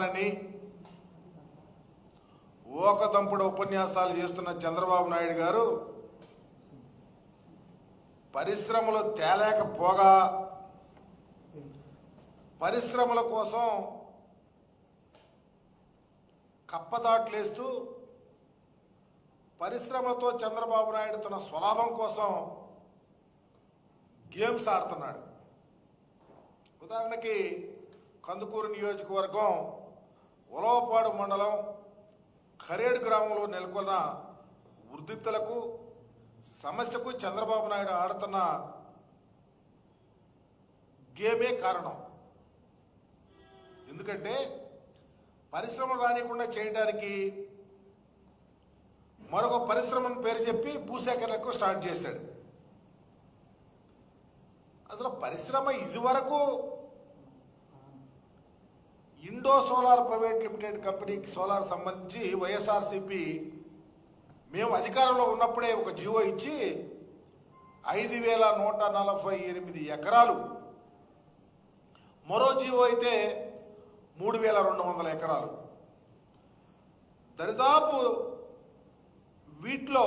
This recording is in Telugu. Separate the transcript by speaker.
Speaker 1: అని ఓకదంపుడు ఉపన్యాసాలు చేస్తున్న చంద్రబాబు నాయుడు గారు పరిశ్రమలు తేలేకపోగా పరిశ్రమల కోసం కప్పదాట్లేస్తూ పరిశ్రమలతో చంద్రబాబు నాయుడు తన స్వలాభం కోసం గేమ్స్ ఆడుతున్నాడు. ఉదాహరణకి కందుకూరు నియోజకవర్గం ఉలవపాడు మండలం ఖరేడు గ్రామంలో నెలకొన్న వృద్ధిత్తులకు సమస్యకు చంద్రబాబు నాయుడు ఆడుతున్న గేమే కారణం. ఎందుకంటే పరిశ్రమలు రానికుండా చేయడానికి మరొక పరిశ్రమను పేరు చెప్పి భూసేకరణకు స్టార్ట్ చేశాడు. అసలు పరిశ్రమ ఇదివరకు ఇండో సోలార్ ప్రైవేట్ లిమిటెడ్ కంపెనీకి సోలార్ సంబంధించి వైఎస్ఆర్సిపి మేము అధికారంలో ఉన్నప్పుడే ఒక జీవో ఇచ్చి ఐదు వేల నూట నలభై ఎనిమిది ఎకరాలు. మరో జీవో అయితే మూడు వేల రెండు వందల ఎకరాలు. దరిదాపు వీటిలో